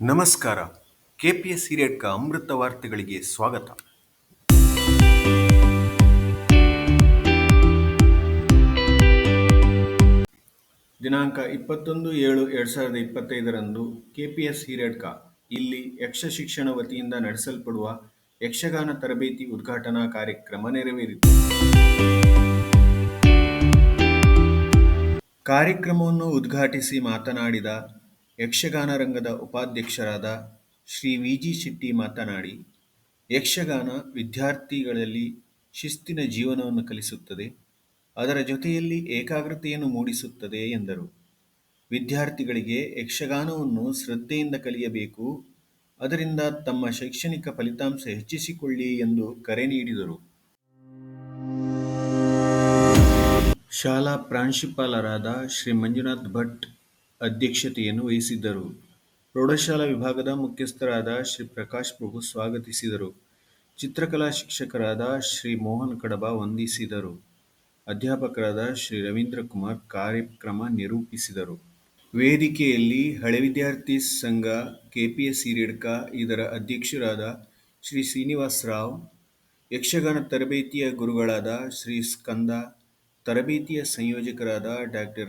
ನಮಸ್ಕಾರ. K P S Hiriyadka ಅಮೃತ ವಾರ್ತೆಗಳಿಗೆ ಸ್ವಾಗತ. ದಿನಾಂಕ ಇಪ್ಪತ್ತೊಂದು ಏಳು ಎರಡು ಸಾವಿರದ ಇಪ್ಪತ್ತೈದರಂದು ಕೆ ಪಿ ಎಸ್ ಹಿರಿಯಡ್ಕ ಇಲ್ಲಿ ಯಕ್ಷ ಶಿಕ್ಷಣ ವತಿಯಿಂದ ನಡೆಸಲ್ಪಡುವ ಯಕ್ಷಗಾನ ತರಬೇತಿ ಉದ್ಘಾಟನಾ ಕಾರ್ಯಕ್ರಮ ನೆರವೇರಿತು. ಕಾರ್ಯಕ್ರಮವನ್ನು ಉದ್ಘಾಟಿಸಿ ಮಾತನಾಡಿದ ಯಕ್ಷಗಾನ ರಂಗದ ಉಪಾಧ್ಯಕ್ಷರಾದ ಶ್ರೀ ವಿ ಜಿ ಶೆಟ್ಟಿ ಮಾತನಾಡಿ, ಯಕ್ಷಗಾನ ವಿದ್ಯಾರ್ಥಿಗಳಲ್ಲಿ ಶಿಸ್ತಿನ ಜೀವನವನ್ನು ಕಲಿಸುತ್ತದೆ, ಅದರ ಜೊತೆಯಲ್ಲಿ ಏಕಾಗ್ರತೆಯನ್ನು ಮೂಡಿಸುತ್ತದೆ ಎಂದರು. ವಿದ್ಯಾರ್ಥಿಗಳಿಗೆ ಯಕ್ಷಗಾನವನ್ನು ಶ್ರದ್ಧೆಯಿಂದ ಕಲಿಯಬೇಕು, ಅದರಿಂದ ತಮ್ಮ ಶೈಕ್ಷಣಿಕ ಫಲಿತಾಂಶ ಹೆಚ್ಚಿಸಿಕೊಳ್ಳಿ ಎಂದು ಕರೆ ನೀಡಿದರು. ಶಾಲಾ ಪ್ರಾಂಶುಪಾಲರಾದ ಶ್ರೀ ಮಂಜುನಾಥ್ ಭಟ್ ಅಧ್ಯಕ್ಷತೆಯನ್ನು ವಹಿಸಿದ್ದರು. ಪ್ರೌಢಶಾಲಾ ವಿಭಾಗದ ಮುಖ್ಯಸ್ಥರಾದ ಶ್ರೀ ಪ್ರಕಾಶ್ ಪ್ರಭು ಸ್ವಾಗತಿಸಿದರು. ಚಿತ್ರಕಲಾ ಶಿಕ್ಷಕರಾದ ಶ್ರೀ ಮೋಹನ್ ಕಡಬ ವಂದಿಸಿದರು. ಅಧ್ಯಾಪಕರಾದ ಶ್ರೀ ರವೀಂದ್ರ ಕುಮಾರ್ ಕಾರ್ಯಕ್ರಮ ನಿರೂಪಿಸಿದರು. ವೇದಿಕೆಯಲ್ಲಿ ಹಳೆ ವಿದ್ಯಾರ್ಥಿ ಸಂಘ, ಕೆಪಿಎಸ್ ಹಿರೇಡ್ಕ, ಇದರ ಅಧ್ಯಕ್ಷರಾದ ಶ್ರೀ ಶ್ರೀನಿವಾಸ್ ರಾವ್ ಯಕ್ಷಗಾನ ತರಬೇತಿಯ ಗುರುಗಳಾದ ಶ್ರೀ ಸ್ಕಂದ, ತರಬೇತಿಯ ಸಂಯೋಜಕರಾದ ಡಾಕ್ಟರ್